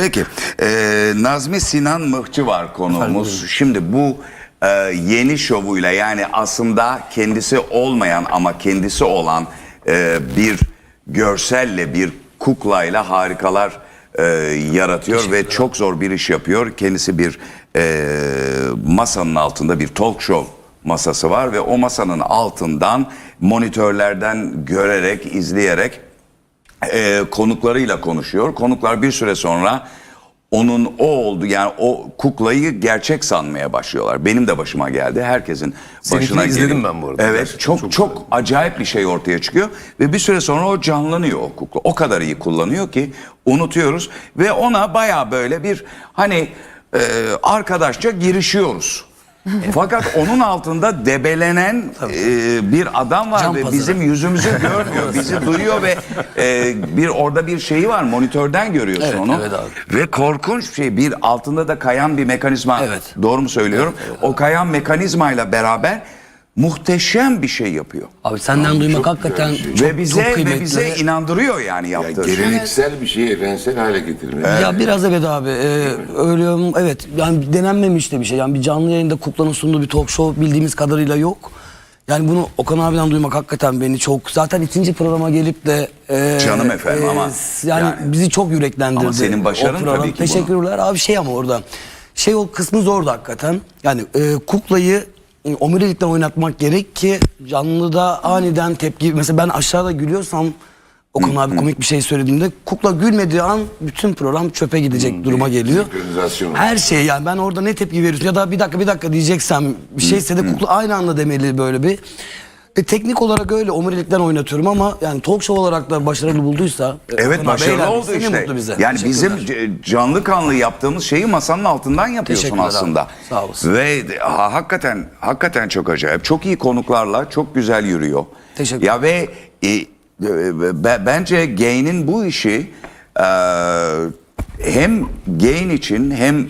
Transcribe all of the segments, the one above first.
Peki. Ee, Nazmi Sinan Mıhçı var konuğumuz. Şimdi bu e, yeni şovuyla yani aslında kendisi olmayan ama kendisi olan e, bir görselle bir kuklayla harikalar e, yaratıyor ve çok zor bir iş yapıyor. Kendisi bir e, masanın altında bir talk show masası var ve o masanın altından monitörlerden görerek, izleyerek e, konuklarıyla konuşuyor. Konuklar bir süre sonra onun o oldu yani o kuklayı gerçek sanmaya başlıyorlar. Benim de başıma geldi. Herkesin Seninkini başına izledim geliyor. ben bu arada. Evet Gerçekten çok çok çok, acayip bir şey ortaya çıkıyor ve bir süre sonra o canlanıyor o kukla. O kadar iyi kullanıyor ki unutuyoruz ve ona baya böyle bir hani e, arkadaşça girişiyoruz. Fakat onun altında debelenen e, bir adam var Can ve pazarı. bizim yüzümüzü görmüyor, bizi duyuyor ve e, bir orada bir şeyi var monitörden görüyorsun Evet, onu. evet abi. Ve korkunç bir şey bir altında da kayan bir mekanizma. Evet. Doğru mu söylüyorum? o kayan mekanizmayla beraber muhteşem bir şey yapıyor. Abi senden duymak hakikaten çok, ve bize çok ve kıymetli. bize inandırıyor yani Ya yaptığı. geleneksel bir şeyi evrensel hale getirmek. Ya biraz evet abi. Ee, öyle evet yani denenmemiş de bir şey. Yani bir canlı yayında kuklanın sunduğu bir talk show bildiğimiz kadarıyla yok. Yani bunu Okan abiden duymak hakikaten beni çok zaten ikinci programa gelip de e, Canım efendim ama yani, yani- bizi çok yüreklendirdi. Ama senin başarın o program. tabii ki Teşekkürler abi şey ama orada şey o kısmı zordu hakikaten. Yani e, kuklayı e, omurilikten oynatmak gerek ki canlıda aniden tepki mesela ben aşağıda gülüyorsam Okan abi komik bir şey söylediğimde kukla gülmediği an bütün program çöpe gidecek duruma geliyor. Her şey yani ben orada ne tepki veriyorsun ya da bir dakika bir dakika diyeceksem bir şeyse de kukla aynı anda demeli böyle bir. E, teknik olarak öyle omurilikten oynatıyorum ama yani talk show olarak da başarılı bulduysa. e, Evet başarılı eğlendiyse oldu işte. mutlu bize. Yani bizim c- canlı kanlı yaptığımız şeyi masanın altından yapıyorsun Teşekkürler aslında. abi. Sağ olasın. Ve de- ha, hakikaten hakikaten çok acayip. Çok iyi konuklarla çok güzel yürüyor. Teşekkür Ya ve e, e, be- bence Gain'in bu işi e, hem Gain için hem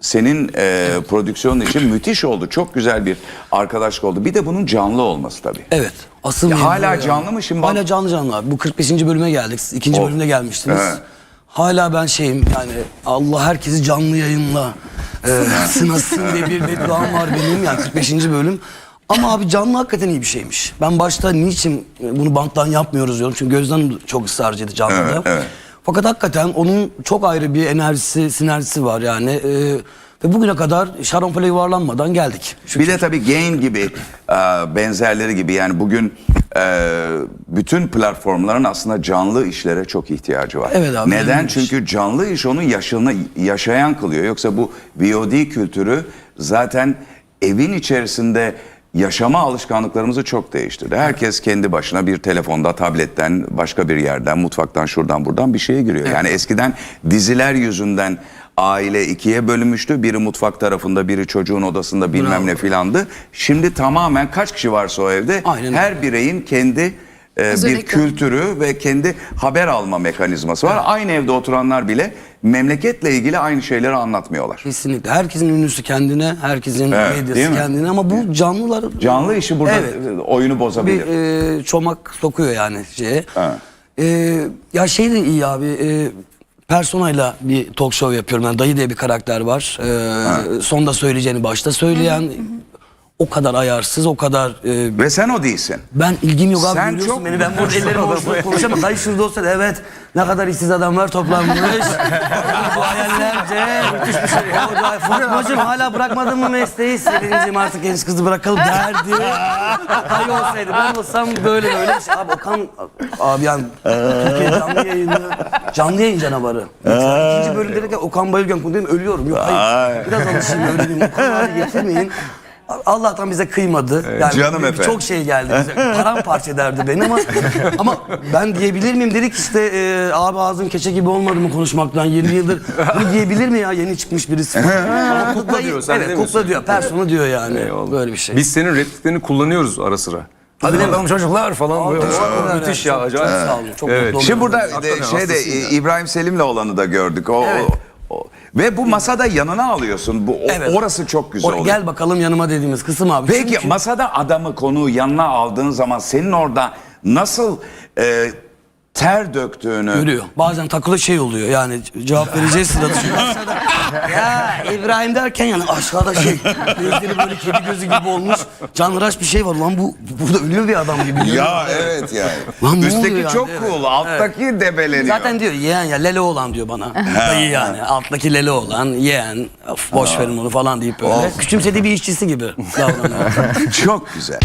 senin e, prodüksiyonun için müthiş oldu. Çok güzel bir arkadaşlık oldu. Bir de bunun canlı olması tabii. Evet. Asıl Ya mevzu hala o yani. canlı mı şimdi? Hala canlı canlı abi. Bu 45. bölüme geldik. Siz İkinci Of. bölümde gelmiştiniz. Evet. Hala ben şeyim yani Allah herkesi canlı yayınla e, sınasın diye bir bedduam var benim yani 45. bölüm. Ama abi canlı hakikaten iyi bir şeymiş. Ben başta niçin bunu banttan yapmıyoruz diyorum. Çünkü Gözden çok ısrarcıydı canlıda. Evet, evet. Fakat hakikaten onun çok ayrı bir enerjisi, sinerjisi var yani. E, ve bugüne kadar şarampole yuvarlanmadan geldik. Bir de tabii Gain gibi e, benzerleri gibi yani bugün e, bütün platformların aslında canlı işlere çok ihtiyacı var. Evet abi, Neden? Çünkü canlı iş onun yaşını yaşayan kılıyor. Yoksa bu VOD kültürü zaten evin içerisinde yaşama alışkanlıklarımızı çok değiştirdi. Herkes kendi başına bir telefonda, tabletten, başka bir yerden, mutfaktan, şuradan buradan bir şeye giriyor. Yani eskiden diziler yüzünden aile ikiye bölünmüştü. Biri mutfak tarafında, biri çocuğun odasında bilmem Bravo. ne filandı. Şimdi tamamen kaç kişi varsa o evde Aynen her bireyin kendi e, bir Özellikle. kültürü ve kendi haber alma mekanizması var. Aynı evde oturanlar bile memleketle ilgili aynı şeyleri anlatmıyorlar. Kesinlikle. Herkesin ünlüsü kendine, herkesin Evet, medyası kendine ama bu canlılar Canlı işi burada Evet. oyunu bozabilir. bir e, çomak sokuyor yani şeye. Ha. E, ya şey de iyi abi. E, personayla bir talk show yapıyorum. Yani dayı diye bir karakter var. E, sonda söyleyeceğini başta söyleyen. O kadar ayarsız, o kadar e, Ve sen o değilsin. ben ilgim yok abi Sen çok- beni ben burada ellerimi boşuna konuşamam. Dayı şurada olsa da evet ne kadar işsiz adamlar toplanmış. Bu hayallerce müthiş bir şey. Ya, o da Fatmacığım hala bırakmadın mı mesleği? Selin'cim artık genç kızı bırakalım derdi. Dayı olsaydı ben olsam böyle böyle. Şey. Abi Okan abi yani Türkiye canlı yayını canlı yayın canavarı. Mesela ikinci bölüm derken Okan Bayülgen konu dedim ölüyorum. Yok hayır. Biraz alışayım öğreneyim. Okan abi getirmeyin. Allah'tan bize kıymadı. Yani Canım bir- efendim. Çok şey geldi bize. Paramparça ederdi beni ama ama ben diyebilir miyim dedik işte e, abi ağzın keçe gibi olmadı mı konuşmaktan 20 yıldır bunu diyebilir mi ya yeni çıkmış birisi. Ama kukla diyor, sen evet, kukla diyor. Persona diyor yani. Böyle bir şey. Biz senin repliklerini kullanıyoruz ara sıra. Hadi bakalım çocuklar falan böyle. teşekkür ederim. Müthiş ya acayip. çok sağ olun, çok Evet. mutlu. Şimdi burada Hakikaten de, İbrahim Selim'le olanı da gördük. O, Evet. o- ve bu masada yanına alıyorsun. Bu o- Evet. orası çok güzel Or- oluyor. Gel bakalım yanıma dediğimiz kısım abi. Peki Çünkü- masada adamı konuğu yanına aldığın zaman senin orada nasıl e, ter döktüğünü Görüyor. Bazen takılı şey oluyor yani cevap vereceğiz sırada. ya İbrahim derken yani aşağıda şey gözleri böyle kedi gözü gibi olmuş. Canhıraş bir şey var lan bu burada ölüyor bir adam gibi. Ya evet yani. Lan Üstteki yani? çok Evet. cool, alttaki debeleniyor. Zaten diyor yeğen ya lele olan diyor bana. Dayı yani alttaki lele olan yeğen of, boş verin onu falan deyip böyle. Küçümsediği bir işçisi gibi davranıyor. çok güzel.